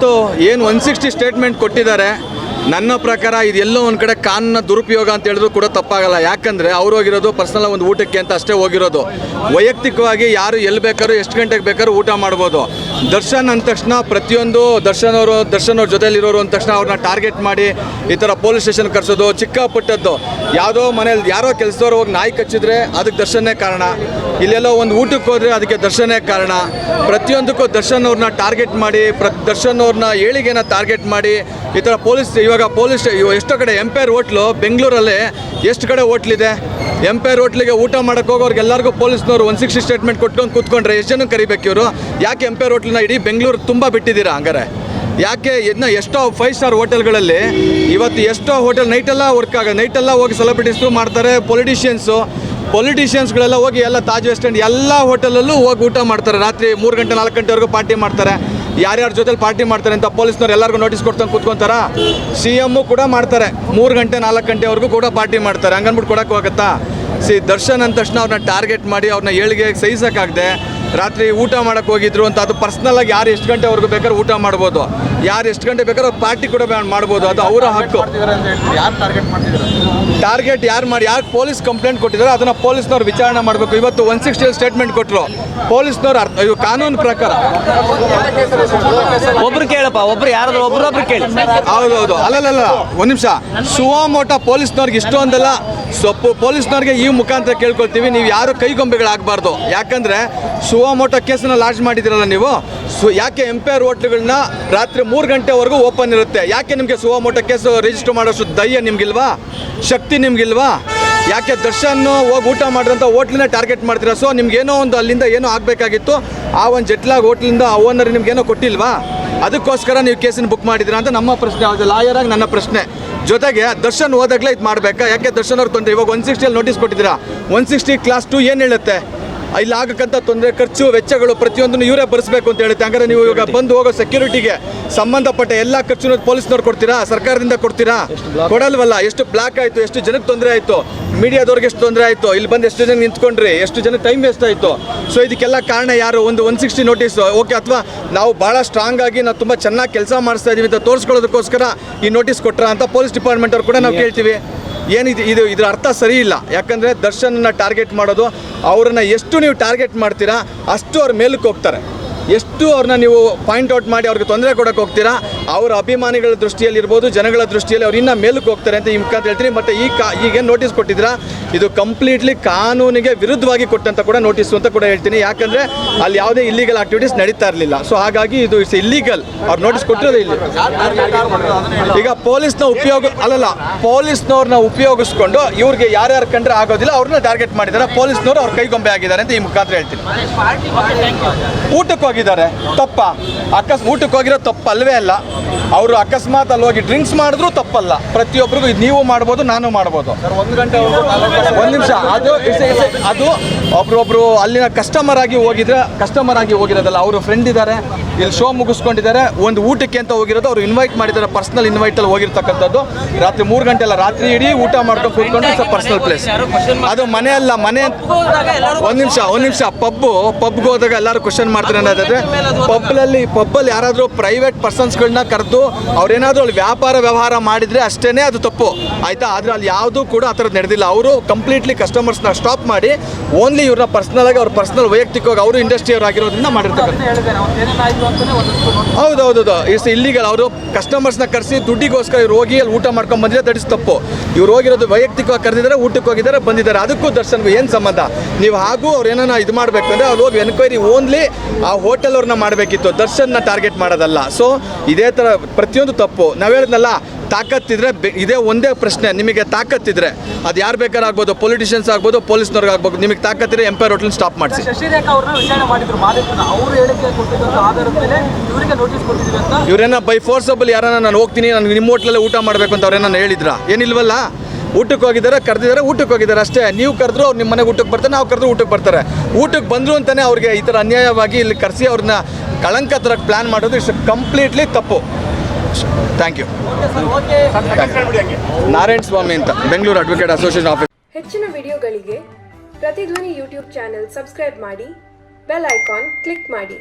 ಇವತ್ತು ಏನು one sixty statement ಕೊಟ್ಟಿದ್ದಾರೆ. ನನ್ನ ಪ್ರಕಾರ ಇದೆಲ್ಲೋ ಒಂದು ಕಡೆ ಕಾನೂನ ದುರುಪಯೋಗ ಅಂತ ಹೇಳಿದ್ರು ಕೂಡ ತಪ್ಪಾಗಲ್ಲ. ಯಾಕಂದರೆ ಅವ್ರು ಹೋಗಿರೋದು ಪರ್ಸನಲ್ ಒಂದು ಊಟಕ್ಕೆ ಅಂತ ಅಷ್ಟೇ ಹೋಗಿರೋದು. ವೈಯಕ್ತಿಕವಾಗಿ ಯಾರು ಎಲ್ಲಿ ಬೇಕಾದ್ರೂ ಎಷ್ಟು ಗಂಟೆಗೆ ಬೇಕಾದ್ರೂ ಊಟ ಮಾಡ್ಬೋದು. ದರ್ಶನ್ ಅಂದ ತಕ್ಷಣ ಪ್ರತಿಯೊಂದು ದರ್ಶನ್ ಅವರು, ದರ್ಶನ್ ಅವ್ರ ಜೊತೆಲಿರೋರು ಅಂದ ತಕ್ಷಣ ಅವ್ರನ್ನ ಟಾರ್ಗೆಟ್ ಮಾಡಿ ಈ ಥರ ಪೊಲೀಸ್ ಸ್ಟೇಷನ್ ಕರೆಸೋದು ಚಿಕ್ಕ ಪುಟ್ಟದ್ದು ಯಾವುದೋ ಮನೇಲಿ ಯಾರೋ ಕೆಲಸದವ್ರು ಹೋಗಿ ನಾಯಿ ಕಚ್ಚಿದ್ರೆ ಅದಕ್ಕೆ ದರ್ಶನೇ ಕಾರಣ. ಇಲ್ಲೆಲ್ಲೋ ಒಂದು ಊಟಕ್ಕೆ ಹೋದ್ರೆ ಅದಕ್ಕೆ ದರ್ಶನೇ ಕಾರಣ. ಪ್ರತಿಯೊಂದಕ್ಕೂ ದರ್ಶನ್ ಅವ್ರನ್ನ ಟಾರ್ಗೆಟ್ ಮಾಡಿ, ಪ್ರ ದರ್ಶನ್ ಅವ್ರನ್ನ ಏಳಿಗೆನ ಟಾರ್ಗೆಟ್ ಮಾಡಿ, ಈ ಥರ ಪೊಲೀಸ್, ಇವಾಗ ಪೊಲೀಸ್ ಎಷ್ಟೋ ಕಡೆ ಎಂಪೈರ್ ಹೋಟ್ಲು ಬೆಂಗಳೂರಲ್ಲಿ ಎಷ್ಟು ಕಡೆ ಹೋಟ್ಲಿದೆ ಎಂಪೈರ್ ಹೋಟ್ಲಿಗೆ ಊಟ ಮಾಡಕ್ಕೆ ಹೋಗೋರ್ಗೆ ಎಲ್ಲರಿಗೂ ಪೊಲೀಸ್ನವರು ಒನ್ ಸಿಕ್ಸ್ಟಿ ಸ್ಟೇಟ್ಮೆಂಟ್ ಕೊಟ್ಕೊಂಡು ಕೂತ್ಕೊಂಡ್ರೆ ಎಷ್ಟು ಜನ ಕರಿಬೇಕು ಇವರು? ಯಾಕೆ ಎಂಪೈರ್ ಹೋಟ್ಲನ್ನ ಇಡೀ ಬೆಂಗಳೂರು ತುಂಬ ಬಿಟ್ಟಿದ್ದೀರಾ ಹಂಗಾರೆ? ಯಾಕೆ ಇದನ್ನ ಎಷ್ಟೋ ಫೈವ್ ಸ್ಟಾರ್ ಹೋಟೆಲ್ಗಳಲ್ಲಿ ಇವತ್ತು ಎಷ್ಟೋ ಹೋಟೆಲ್ ನೈಟೆಲ್ಲ ವರ್ಕ್ ಆಗ ನೈಟೆಲ್ಲ ಹೋಗಿ ಸೆಲೆಬ್ರಿಟೀಸು ಮಾಡ್ತಾರೆ ಪೊಲಿಟಿಷಿಯನ್ಸು ಪೊಲಿಟಿಷಿಯನ್ಸ್ಗಳೆಲ್ಲ ಹೋಗಿ ಎಲ್ಲ ತಾಜ್ ವೆಸ್ಟ್ ಎಲ್ಲ ಹೋಟೆಲಲ್ಲೂ ಹೋಗಿ ಊಟ ಮಾಡ್ತಾರೆ. ರಾತ್ರಿ ಮೂರು ಗಂಟೆ, ನಾಲ್ಕು ಗಂಟೆವರೆಗೂ ಪಾರ್ಟಿ ಮಾಡ್ತಾರೆ. ಯಾರ್ಯಾರ ಜೊತೆಲಿ ಪಾರ್ಟಿ ಮಾಡ್ತಾರೆ ಅಂತ ಪೊಲೀಸ್ನವ್ರು ಎಲ್ಲರಿಗೂ ನೋಟಿಸ್ ಕೊಡ್ತಂಗೆ ಕೂತ್ಕೊಂತಾರ? ಸಿ ಎಮ್ಮು ಕೂಡ ಮಾಡ್ತಾರೆ. ಮೂರು ಗಂಟೆ, ನಾಲ್ಕು ಗಂಟೆವರೆಗೂ ಕೂಡ ಪಾರ್ಟಿ ಮಾಡ್ತಾರೆ. ಹಂಗನ್ಬಿಟ್ಟು ಕೊಡೋಕ್ಕೆ ಹೋಗುತ್ತಾ ಸಿ, ದರ್ಶನ್ ಅಂದ ತಕ್ಷಣ ಅವ್ರನ್ನ ಟಾರ್ಗೆಟ್ ಮಾಡಿ ಅವ್ರನ್ನ ಏಳಿಗೆ ಸಹಿಸೋಕ್ಕಾಗದೆ ರಾತ್ರಿ ಊಟ ಮಾಡಕ್ಕೆ ಹೋಗಿದ್ರು ಅಂತ ಅದು ಪರ್ಸ್ನಲ್ ಆಗಿ ಯಾರು ಎಷ್ಟು ಗಂಟೆವರೆಗೂ ಬೇಕಾದ್ರೆ ಊಟ ಮಾಡ್ಬೋದು. ಯಾರು ಎಷ್ಟು ಗಂಟೆ ಬೇಕಾದ್ರೆ ಪಾರ್ಟಿ ಕೂಡ ಮಾಡ್ಬೋದು ಅದು ಅವರ ಹಕ್ಕು. ಯಾರು ಟಾರ್ಗೆಟ್ ಮಾಡ್ತಿದ್ದಾರೆ ಟಾರ್ಗೆಟ್ ಯಾರು ಮಾಡಿ ಯಾರು ಪೊಲೀಸ್ ಕಂಪ್ಲೇಂಟ್ ಕೊಟ್ಟಿದ್ದಾರೆ ಅದನ್ನ ಪೊಲೀಸ್ನವ್ರು ವಿಚಾರಣೆ ಮಾಡಬೇಕು. ಇವತ್ತು ಒನ್ ಸಿಕ್ಸ್ಟಿ ಸ್ಟೇಟ್ಮೆಂಟ್ ಕೊಟ್ಟರು ಪೊಲೀಸ್ನವ್ರು ಅರ್ಥ ಇದು ಕಾನೂನು ಪ್ರಕಾರ. ಒಬ್ರು ಕೇಳಪ್ಪ ಒಬ್ರು ಯಾರಾದ್ರೂ ಒಬ್ರೊಬ್ರು ಕೇಳಿ. ಹೌದೌದು. ಅಲ್ಲಲ್ಲ ಒಂದು ನಿಮಿಷ. ಸುವಾಮೋಟ ಪೊಲೀಸ್ನವ್ರಿಗೆ ಇಷ್ಟೊಂದೆಲ್ಲ ಸೊಪ್ಪು ಪೊಲೀಸ್ನವ್ರಿಗೆ ಈ ಮುಖಾಂತರ ಕೇಳ್ಕೊಳ್ತೀವಿ. ನೀವು ಯಾರು ಕೈಗೊಂಬೆಗಳಾಗಬಾರ್ದು. ಯಾಕಂದ್ರೆ ಸುವಾಮೋಟ ಕೇಸನ್ನ ಲಾಂಚ್ ಮಾಡಿದಿರಲ್ಲ ನೀವು? ಸೊ, ಯಾಕೆ ಎಂಪೈರ್ ಹೋಟ್ಲುಗಳನ್ನ ರಾತ್ರಿ ಮೂರು ಗಂಟೆವರೆಗೂ ಓಪನ್ ಇರುತ್ತೆ? ಯಾಕೆ ನಿಮಗೆ ಸುವಾಮೋಟ ಕೇಸು ರಿಜಿಸ್ಟರ್ ಮಾಡೋಷ್ಟು ಧೈರ್ಯ ನಿಮಗಿಲ್ವಾ? ಶಕ್ತಿ ನಿಮಗಿಲ್ವಾ? ಯಾಕೆ ದರ್ಶನ್ ಹೋಗಿ ಊಟ ಮಾಡಿದಂಥ ಹೋಟ್ಲನ್ನ ಟಾರ್ಗೆಟ್ ಮಾಡ್ತೀರಾ? ಸೊ ನಿಮ್ಗೇನೋ ಒಂದು ಅಲ್ಲಿಂದ ಏನೋ ಆಗಬೇಕಾಗಿತ್ತು. ಆ ಒಂದು ಜಟ್ಲಾಗ್ ಹೋಟ್ಲಿಂದ ಓನರ್ ನಿಮ್ಗೇನೋ ಕೊಟ್ಟಿಲ್ವಾ? ಅದಕ್ಕೋಸ್ಕರ ನೀವು ಕೇಸನ್ನು ಬುಕ್ ಮಾಡಿದ್ದೀರಾ ಅಂತ ನಮ್ಮ ಪ್ರಶ್ನೆ. ಯಾವುದು ಲಾಯರ್ ಆಗಿ ನನ್ನ ಪ್ರಶ್ನೆ. ಜೊತೆಗೆ ದರ್ಶನ್ ಹೋದಾಗಲೇ ಇದು ಮಾಡಬೇಕಾ? ಯಾಕೆ ದರ್ಶನ್ ಅವ್ರು ತೊಂದರೆ? ಇವಾಗ ಒನ್ ಸಿಕ್ಸ್ಟಿಯಲ್ಲಿ ನೋಟಿಸ್ ಕೊಟ್ಟಿದ್ದೀರಾ? ಒನ್ ಸಿಕ್ಸ್ಟಿ ಕ್ಲಾಸ್ ಟು ಏನು ಹೇಳುತ್ತೆ? ಇಲ್ಲಿ ಆಗಕ್ಕಂಥ ತೊಂದರೆ ಖರ್ಚು ವೆಚ್ಚಗಳು ಪ್ರತಿಯೊಂದನ್ನು ಇವರೇ ಬರೆಸಬೇಕು ಅಂತ ಹೇಳುತ್ತೆ. ಹಂಗಾರೆ ನೀವು ಇವಾಗ ಬಂದು ಹೋಗೋ ಸೆಕ್ಯೂರಿಟಿಗೆ ಸಂಬಂಧಪಟ್ಟ ಎಲ್ಲ ಖರ್ಚು ಪೊಲೀಸ್ನವ್ರು ಕೊಡ್ತೀರಾ? ಸರ್ಕಾರದಿಂದ ಕೊಡ್ತೀರಾ? ಕೊಡಲ್ವಲ್ಲ ಎಷ್ಟು ಬ್ಲಾಕ್ ಆಯಿತು ಎಷ್ಟು ಜನಕ್ಕೆ ತೊಂದರೆ ಆಯಿತು? ಮೀಡಿಯಾದವ್ರಿಗೆ ಎಷ್ಟು ತೊಂದರೆ ಆಯಿತು? ಇಲ್ಲಿ ಬಂದು ಎಷ್ಟು ಜನ ನಿಂತ್ಕೊಂಡ್ರಿ? ಎಷ್ಟು ಜನ ಟೈಮ್ ವೇಸ್ಟ್ ಆಯಿತು? ಸೊ ಇದಕ್ಕೆಲ್ಲ ಕಾರಣ ಯಾರು? ಒಂದು ಒನ್ ಸಿಕ್ಸ್ಟಿ ನೋಟಿಸ್ ಓಕೆ ಅಥವಾ ನಾವು ಭಾಳ ಸ್ಟ್ರಾಂಗ್ ಆಗಿ ನಾವು ತುಂಬ ಚೆನ್ನಾಗಿ ಕೆಲಸ ಮಾಡಿಸ್ತಾ ಇದ್ದೀವಿ ಅಂತ ತೋರಿಸ್ಕೊಳ್ಳೋದಕ್ಕೋಸ್ಕರ ಈ ನೋಟಿಸ್ ಕೊಟ್ಟರೆ ಅಂತ ಪೊಲೀಸ್ ಡಿಪಾರ್ಟ್ಮೆಂಟ್ ಅವ್ರು ಕೂಡ ನಾವು ಕೇಳ್ತೀವಿ. ಏನಿದೆ, ಇದು ಇದರ ಅರ್ಥ ಸರಿ ಇಲ್ಲ. ಯಾಕಂದರೆ ದರ್ಶನನ್ನ ಟಾರ್ಗೆಟ್ ಮಾಡೋದು, ಅವ್ರನ್ನ ಎಷ್ಟು ನೀವು ಟಾರ್ಗೆಟ್ ಮಾಡ್ತೀರಾ, ಅಷ್ಟು ಅವ್ರ ಮೇಲಕ್ಕೆ ಹೋಗ್ತಾರೆ. ಎಷ್ಟು ಅವ್ರನ್ನ ನೀವು ಪಾಯಿಂಟ್ ಔಟ್ ಮಾಡಿ ಅವ್ರಿಗೆ ತೊಂದರೆ ಕೊಡೋಕೆ ಹೋಗ್ತೀರಾ ಅವರ ಅಭಿಮಾನಿಗಳ ದೃಷ್ಟಿಯಲ್ಲಿ ಇರ್ಬೋದು ಜನಗಳ ದೃಷ್ಟಿಯಲ್ಲಿ ಅವ್ರು ಇನ್ನೂ ಮೇಲಕ್ಕೆ ಹೋಗ್ತಾರೆ ಅಂತ ಈ ಮುಖಾಂತರ ಹೇಳ್ತೀನಿ. ಮತ್ತು ಈ ಕಾ ಈಗೇನು ನೋಟಿಸ್ ಕೊಟ್ಟಿದ್ದೀರಾ? ಇದು ಕಂಪ್ಲೀಟ್ಲಿ ಕಾನೂನಿಗೆ ವಿರುದ್ಧವಾಗಿ ಕೊಟ್ಟಂತ ಕೂಡ ನೋಟಿಸ್ ಅಂತ ಕೂಡ ಹೇಳ್ತೀನಿ. ಯಾಕಂದರೆ ಅಲ್ಲಿ ಯಾವುದೇ ಇಲ್ಲಿಗಲ್ ಆಕ್ಟಿವಿಟೀಸ್ ನಡೀತಾ ಇರಲಿಲ್ಲ. ಸೊ ಹಾಗಾಗಿ ಇದು ಇಟ್ಸ್ ಇಲ್ಲಿಗಲ್ ಅವ್ರು ನೋಟಿಸ್ ಕೊಟ್ಟಿರೋದು ಇಲ್ಲಿ. ಈಗ ಪೊಲೀಸ್ನ ಉಪಯೋಗ ಅಲ್ಲಲ್ಲ ಪೊಲೀಸ್ನವ್ರನ್ನ ಉಪಯೋಗಿಸ್ಕೊಂಡು ಇವ್ರಿಗೆ ಯಾರ್ಯಾರು ಕಂಡ್ರೆ ಆಗೋದಿಲ್ಲ, ಅವ್ರನ್ನ ಟಾರ್ಗೆಟ್ ಮಾಡಿದ್ದಾರೆ. ಪೊಲೀಸ್ನವರು ಅವ್ರ ಕೈಗೊಂಬೆ ಆಗಿದ್ದಾರೆ ಅಂತ ಈ ಮುಖಾಂತರ ಹೇಳ್ತೀನಿ. ಊಟಕ್ಕೆ ಹೋಗಿದ್ದಾರೆ ತಪ್ಪ. ಅಕಸ್ ಊಟಕ್ಕೆ ಹೋಗಿರೋ ತಪ್ಪು ಅಲ್ವೇ ಅಲ್ಲ. ಅವರು ಅಕಸ್ಮಾತ್ ಅಲ್ಲಿ ಹೋಗಿ ಡ್ರಿಂಕ್ಸ್ ಮಾಡಿದ್ರು ತಪ್ಪಲ್ಲ. ಪ್ರತಿಯೊಬ್ಬರಿಗೂ ಇದು ನೀವು ಮಾಡ್ಬೋದು ನಾನು ಮಾಡ್ಬೋದು. ಒಂದು ಗಂಟೆ ಒಂದು ನಿಮಿಷ ಅದು ಅದು ಒಬ್ರೊಬ್ರು ಅಲ್ಲಿನ ಕಸ್ಟಮರ್ ಆಗಿ ಹೋಗಿದ್ರೆ ಕಸ್ಟಮರ್ ಆಗಿ ಹೋಗಿರೋದಲ್ಲ ಅವರು ಫ್ರೆಂಡ್ ಇದ್ದಾರೆ ಇಲ್ಲಿ ಶೋ ಮುಗಿಸ್ಕೊಂಡಿದ್ದಾರೆ ಒಂದು ಊಟಕ್ಕೆ ಅಂತ ಹೋಗಿರೋದು ಅವ್ರು ಇನ್ವೈಟ್ ಮಾಡಿದ್ದಾರೆ ಪರ್ಸನಲ್ ಇನ್ವೈಟ್ ಅಲ್ಲಿ ಹೋಗಿರ್ತಕ್ಕಂಥದ್ದು. ರಾತ್ರಿ ಮೂರು ಗಂಟೆ ಅಲ್ಲ ರಾತ್ರಿ ಇಡೀ ಊಟ ಮಾಡ್ಕೊಂಡು ಕೂತ್ಕೊಂಡು ಇಟ್ಸ್ ಪರ್ಸನಲ್ ಪ್ಲೇಸ್ ಅದು ಮನೆ ಅಲ್ಲ ಮನೆ ಒಂದು ನಿಮಿಷ ಒಂದು ನಿಮಿಷ ಪಬ್ಬು ಪಬ್ಗೆ ಹೋದಾಗ ಎಲ್ಲರೂ ಕ್ವಶನ್ ಮಾಡ್ತಾರೆ ಅನ್ನೋದಾದ್ರೆ ಪಬ್ನಲ್ಲಿ ಪಬ್ಬಲ್ಲಿ ಯಾರಾದರೂ ಪ್ರೈವೇಟ್ ಪರ್ಸನ್ಸ್ಗಳನ್ನ ಕರೆದು ಅವ್ರೇನಾದರೂ ಅಲ್ಲಿ ವ್ಯಾಪಾರ ವ್ಯವಹಾರ ಮಾಡಿದರೆ ಅಷ್ಟೇ ಅದು ತಪ್ಪು. ಆಯಿತಾ? ಆದರೆ ಅಲ್ಲಿ ಯಾವುದೂ ಕೂಡ ಆ ಥರದ್ದು ನಡೆದಿಲ್ಲ. ಅವರು ಕಂಪ್ಲೀಟ್ಲಿ ಕಸ್ಟಮರ್ಸ್ನ ಸ್ಟಾಪ್ ಮಾಡಿ ಓನ್ಲಿ ಇವ್ರನ್ನ ಪರ್ಸ್ನಲ್ ಆಗಿ ಅವ್ರ ಪರ್ಸ್ನಲ್ ವೈಯಕ್ತಿಕವಾಗಿ ಅವರು ಇಂಡಸ್ಟ್ರಿ ಅವ್ರು ಆಗಿರೋದ್ರಿಂದ ಮಾಡಿರ್ತಕ್ಕಂಥ ಹೌದು ಇಟ್ಸ್ ಇಲ್ಲಿಗಲ್ ಅವರು ಕಸ್ಟಮರ್ಸ್ನ ಕರೆಸಿ ದುಡ್ಡಿಗೋಸ್ಕರ ಇವ್ರು ಹೋಗಿ ಅಲ್ಲಿ ಊಟ ಮಾಡ್ಕೊಂಡು ಬಂದಿದ್ರೆ ದಟ್ ಇಸ್ ತಪ್ಪು. ಇವ್ರು ಹೋಗಿರೋದು ವೈಯಕ್ತಿಕವಾಗಿ ಕರೆದಿದ್ದಾರೆ ಊಟಕ್ಕೆ ಹೋಗಿದ್ದಾರೆ ಬಂದಿದ್ದಾರೆ. ಅದಕ್ಕೂ ದರ್ಶನ್ ಏನು ಸಂಬಂಧ? ನೀವು ಹಾಗೂ ಅವ್ರು ಏನಾನ ಇದು ಮಾಡಬೇಕಂದ್ರೆ ಅವ್ರು ಹೋಗಿ ಎನ್ಕ್ವೈರಿ ಓನ್ಲಿ ಆ ಹೋಟೆಲ್ ಅವ್ರನ್ನ ಮಾಡಬೇಕಿತ್ತು. ದರ್ಶನ್ನ ಟಾರ್ಗೆಟ್ ಮಾಡೋದಲ್ಲ. ಸೊ ಇದೇ ಥರ ಪ್ರತಿಯೊಂದು ತಪ್ಪು. ನಾವು ಹೇಳಿದ್ನಲ್ಲ ತಾಕತ್ತಿದ್ರೆ ಇದೇ ಒಂದೇ ಪ್ರಶ್ನೆ ನಿಮಗೆ ತಾಕತ್ತಿದ್ರೆ. ಅದು ಯಾರು ಬೇಕಾದ್ರೂ ಆಗ್ಬೋದು ಪೊಲಿಟಿಷಿಯನ್ಸ್ ಆಗ್ಬೋದು ಪೊಲೀಸ್ನವ್ರಿಗೆ ಆಗ್ಬೋದು ನಿಮಗೆ ತಾಕತ್ತಿದ್ರೆ ಎಂಪೈರ್ ಹೋಟೆಲ್ ಸ್ಟಾಪ್ ಮಾಡಿಸಿ. ಇವ್ರೇನ ಬೈ ಫೋರ್ಸಬಲ್ ಯಾರನ್ನ ನಾನು ಹೋಗ್ತೀನಿ ನಾನು ನಿಮ್ಮ ಹೋಟ್ಲಲ್ಲೇ ಊಟ ಮಾಡಬೇಕು ಅಂತ ಅವ್ರೇನ ಹೇಳಿದ್ರಾ? ಏನಿಲ್ವಲ್ಲ? ಊಟಕ್ಕೆ ಹೋಗಿದ್ದಾರೆ, ಕರೆದಿದ್ದಾರೆ, ಊಟಕ್ಕೆ ಹೋಗಿದ್ದಾರೆ ಅಷ್ಟೇ. ನೀವು ಕರೆದ್ರು ಅವ್ರು ನಿಮ್ಮ ಮನೆಗೆ ಊಟಕ್ಕೆ ಬರ್ತಾರೆ, ನಾವು ಕರೆದ್ರು ಊಟಕ್ಕೆ ಬರ್ತಾರೆ. ಊಟಕ್ಕೆ ಬಂದರು ಅಂತಲೇ ಅವ್ರಿಗೆ ಈ ಥರ ಅನ್ಯಾಯವಾಗಿ ಇಲ್ಲಿ ಕರೆಸಿ ಅವ್ರನ್ನ ಕಳಂಕ ತರಕ್ಕೆ ಪ್ಲ್ಯಾನ್ ಮಾಡೋದು ಇಟ್ಸ್ ಕಂಪ್ಲೀಟ್ಲಿ ತಪ್ಪು. ಥ್ಯಾಂಕ್ ಯು ನಾರಾಯಣ ಸ್ವಾಮಿ ಅಂತ, ಬೆಂಗಳೂರು ಅಡ್ವೊಕೇಟ್ ಅಸೋಸಿಯೇಷನ್ ಆಫೀಸ್ ಹೆಚ್ಚಿನ ವಿಡಿಯೋಗಳಿಗೆ ಪ್ರತಿಧ್ವನಿ ಯೂಟ್ಯೂಬ್ ಚಾನೆಲ್ ಸಬ್ಸ್ಕ್ರೈಬ್ ಮಾಡಿ, ಬೆಲ್ ಐಕಾನ್ ಕ್ಲಿಕ್ ಮಾಡಿ.